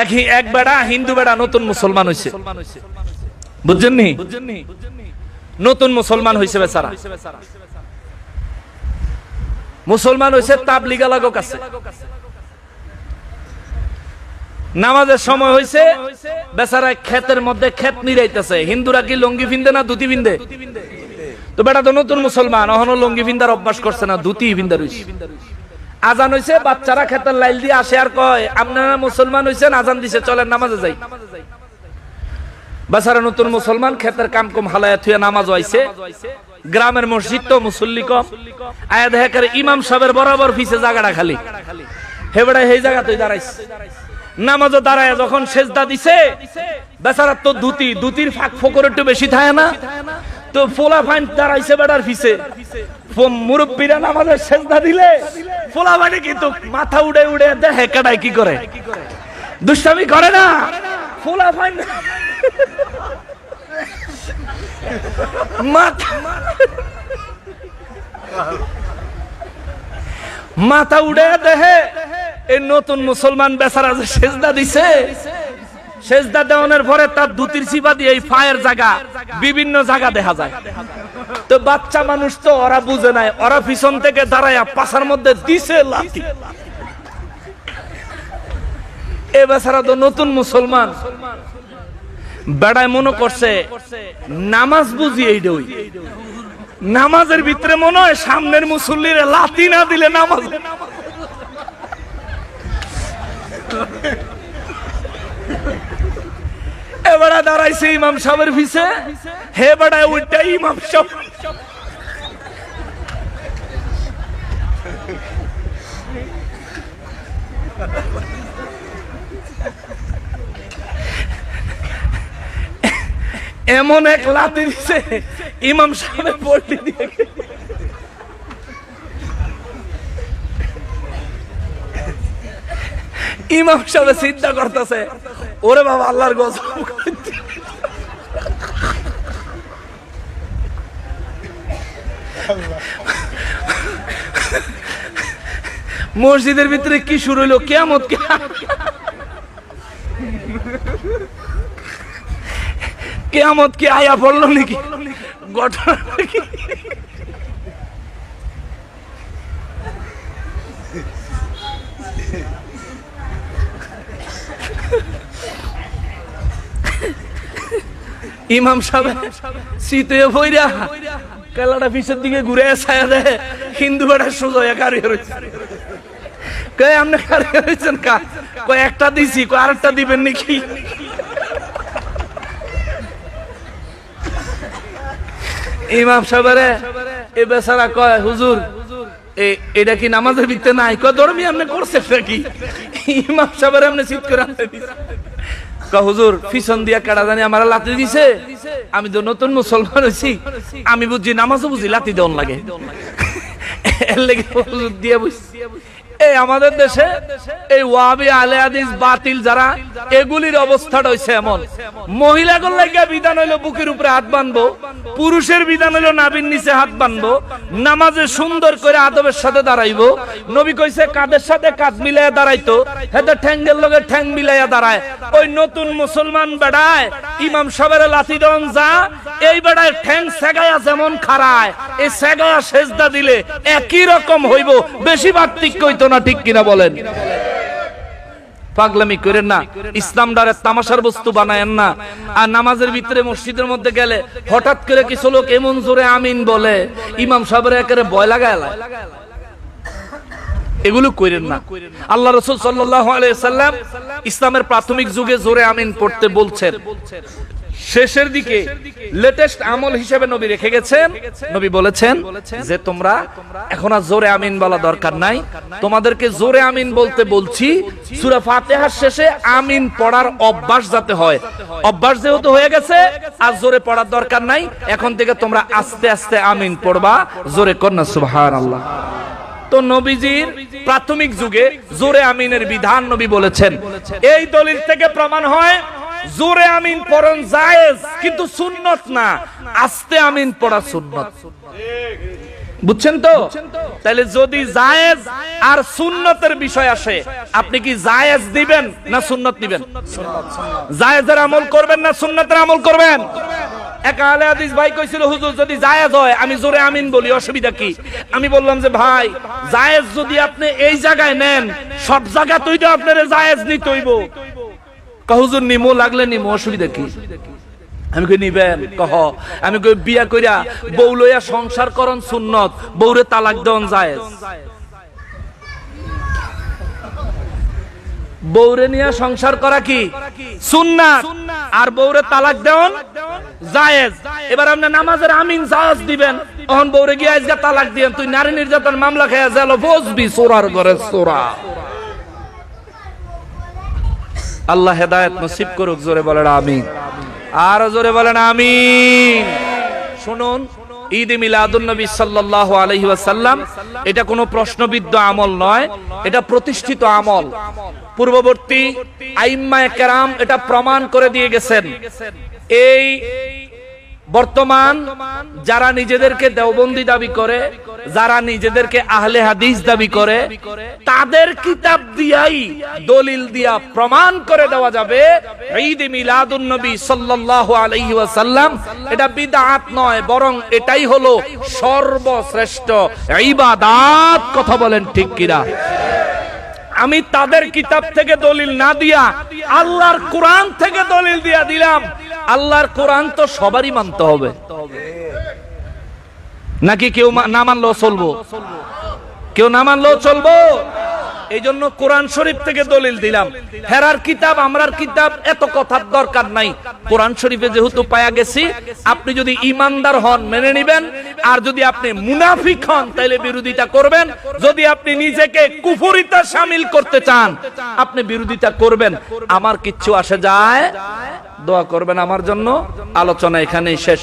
এক এক বেড়া, হিন্দু বেড়া, নতুন মুসলমান হয়েছে বুঝছেন নি নতুন মুসলমান হয়েছে বেচারা। মুসলমান হয়েছে তাবলিগা লাগক আছে। নামাজের সময় হয়েছে বেচারা ক্ষেতের মধ্যে ক্ষেত নিরাইতেছে। হিন্দুরা কি লঙ্গি ফিন্দে না ধুতি ফিন্দে তো বেটা তো নতুন মুসলমান, অহনো লঙ্গি ফিন্দার অভ্যাস করছে না, ধুতি ফিন্দা রইছে আজান হইছে, বাচ্চারা ক্ষেতের লাইল দিয়ে আসে আর কয় আপনারা মুসলমান হইছেন, আজান দিছে, চলেন নামাজে যাই। বেচারা নতুন মুসলমান ক্ষেতের কাম কম হালায়া থুয়া নামাজ হইছে গ্রামের মসজিদ তো মুসল্লি কম। আয়া দেখা ইমাম সাহেবের বরাবর ফিসে জায়গাটা খালি। হেবড়া সেই জায়গা তুই দাঁড়াইছে। নামাজও দাঁড়ায় যখন সেজদা দিছে বেচারার তো ধুতি, ধুতির ফাঁক ফোকর একটু বেশি থাকে না। তো ফোলা ফাইন দাঁড়াইছে ফিসে ফো- মুরব্বীরা নামাজের সেজদা দিলে ফোলা মানে কিন্তু মাথা উড়ে উড়ে দেখে কাটায় কি করে? দুষ্টামি করে না। ফোলা ফাইন মাথা মাথা উড়ে দেহে। এই নতুন মুসলমান বেচারা যে সেজদা দিছে সেজদা দেওয়ানোর পরে তার ধুতির চিপা দিয়ে এই ফায়ের জায়গা বিভিন্ন জায়গা দেখা যায়। তো বাচ্চা মানুষ তো ওরা বুঝে নাই, ওরা পিছন থেকে দাঁড়ায় পাশার মধ্যে দিছে লাথি এ বেচারা তো নতুন মুসলমান। বেড়ায় মনে করছে, নামাজ বুঝি এই দই নামাজের ভিতরে মনে হয় সামনের মুসল্লির লাতি না দিলে নামাজ দাঁড়াইছে ইমাম হে ইমাম এমন এক লাতি দিছে, ইমাম সাহেবের পল্টি দিয়ে ইমাম সাহেব চিন্তা করতেছে। ওরে বাবা, আল্লাহর গজ মসজিদের ভিতরে কি শুরু হইল? কেমত কেয়ামত কি আয়া পড়ল নাকি? ঘটনা নাকি? ইমাম সাহেব শীতে কালাটা পিছের দিকে ঘুরে ছায়া দেয়, হিন্দু বেড়া সোজা কারি রয়েছে কয়, আপনি কারি রয়েছেন কা? কয়, একটা দিছি। কয়, আরেকটা দিবেন নাকি? ইমাম সাহেবেরে, এ বেচারা কয়, হুজুর এটা কি নামাজের ভিতরে নাই? কয় ধর্মী আপনি করছেন নাকি? ইমাম সাহেবের আপনি চিৎ করে আনতে হুজুর, পিছন দিয়া কাটা জানি আমার লাতি দিছে? আমি তো নতুন মুসলমান হয়েছি আমি বুঝছি নামাজও বুঝি লাতি দেওয়ান লাগে। হুজুর দিয়ে বুঝছি এই আমাদের দেশে এই ওয়াবি আলে বাতিল যারা, এগুলির এমন। বিধান হইল বুকের উপরে হাত বানবো, পুরুষের বিধান হইল নাবির নিচে হাত বানবো, নামাজে সুন্দর করে আদবের সাথে দাঁড়াইবো। নবী কইছে, কাদের সাথে কাঁধ মিলাইয়া দাঁড়াইতো? হেতে ঠ্যাঙ্গের লগে ঠ্যাং মিলাইয়া দাঁড়ায়। ওই নতুন মুসলমান বেড়ায়, ইমাম সাহেবের লাথি দন যা, এই বেড়ায় ঠ্যাং সেগায়া যেমন খারায় এই সেগায়া সেজদা দিলে একই রকম হইব, বেশি পার্থক্য হইতো না, ঠিক কিনা বলেন পাগলামি করেন না, ইসলাম ডারে তামাশার বস্তু বানায়েন না, আর নামাজের ভিতরে মসজিদের মধ্যে গেলে হঠাৎ করে কিছু লোক এমন জোরে আমিন বলে, ইমাম সাহেবের একেবারে ভয় লাগায়। এগুলো করেন না। আল্লাহ রসুল সাল্লাহ সাল্লাম ইসলামের প্রাথমিক যুগে জোরে আমিন পড়তে বলছেন। শেষের দিকে লেটেস্ট আমল হিসেবে নবী রেখে গেছেন। নবী বলেছেন যে তোমরা এখন আর জোরে আমিন বলা দরকার নাই। তোমাদেরকে জোরে আমিন বলতে বলছি। সূরা ফাতিহার শেষে আমিন পড়ার অভ্যাস যাতে হয়। অভ্যাস যেহেতু হয়ে গেছে আর জোরে পড়ার দরকার নাই। এখন থেকে তোমরা আস্তে আস্তে আমিন পড়বা। জোরে কন্যা সুবহানাল্লাহ। তো নবীজির প্রাথমিক যুগে জোরে আমিনের বিধান নবী বলেছেন। এই দলিল থেকে প্রমাণ হয়, জোরে আমিন পড়ন জায়েজ, কিন্তু সুন্নত না। আস্তে আমিন পড়া সুন্নত। বুঝছেন তো? তাহলে যদি জায়েজ আর সুন্নতের বিষয় আসে, আপনি কি জায়েজ দিবেন না সুন্নত দিবেন? জায়েজের আমল করবেন না সুন্নতের আমল করবেন? এক আলে হাদিস ভাই কইছিল, হুজুর, যদি জায়েজ হয়, আমি জোরে আমিন বলি, অসুবিধা কি? আমি বললাম যে, ভাই, জায়েজ যদি আপনি এই জায়গায় নেন, সব জায়গা তুই তো আপনার জায়েজ নিতে হইব। হুজুর, নিমো লাগলে নিমো, অসুবিধা কি? আমি কই, নিবেন। কহ, আমি কই, বিয়া কইরা বউ লইয়া সংসার করন সুন্নত, বউরে তালাক দেন জায়েজ। বউরে নিয়ে সংসার করা কি? সুন্নাত। আর বউরে তালাক দেন জায়েজ। এবার আপনি নামাজের আমিন জায়েজ দিবেন। গিয়ে আজকে তালাক তুই নারী নির্যাতন মামলা খেয়ে বসবি সোরার ঘরে সোরা। আল্লাহ নসিব করুক, জোরে বলেন আমিন। আর জোরে বলেন আমিন। শুনুন, ঈদ মিলাদুন নবী সাল্লাল্লাহু আলাইহি ওয়াসাল্লাম, এটা কোনো প্রশ্নবিদ্ধ আমল নয়, এটা প্রতিষ্ঠিত আমল। পূর্ববর্তী আইম্মায়ে কেরাম এটা প্রমাণ করে দিয়ে গেছেন। এই বর্তমান যারা নিজেদেরকে দেওবন্দি দাবি করে, যারা নিজেদেরকে আহলে হাদিস দাবি করে, তাদের কিতাব দিয়াই দলিল দিয়া প্রমাণ করে দেওয়া যাবে। ঈদ মিলাদুন নবী সাল্লাল্লাহু আলাইহি ওয়াসাল্লাম, এটা বিদআত নয়, বরং এটাই হলো সর্বশ্রেষ্ঠ ইবাদত, কথা বলেন ঠিক কিনা। আমি তাদের কিতাব থেকে দলিল না দিয়া, আল্লাহর কোরআন থেকে দলিল দিয়া দিলাম। আল্লাহর কোরআন তো সবারই মানতে হবে। নাকি কেউ না মানলেও চলবো? কেউ না মানলেও চলবো? এই কোরআন শরীফ থেকে দলিল দিলাম। হেরার কিতাব, আমরার কিতাব, এত কথার দরকার নাই। কোরআন শরীফে যেহেতু পায়া গেছি, আপনি যদি ইমানদার হন, মেনে নিবেন। আর যদি আপনি মুনাফিক হন তাহলে বিরোধিতা করবেন। যদি আপনি নিজেকে কুফরিতা সামিল করতে চান, আপনি বিরোধিতা করবেন। আমার কিচ্ছু আসে যায়। দোয়া করবেন আমার জন্য। আলোচনা এখানেই শেষ।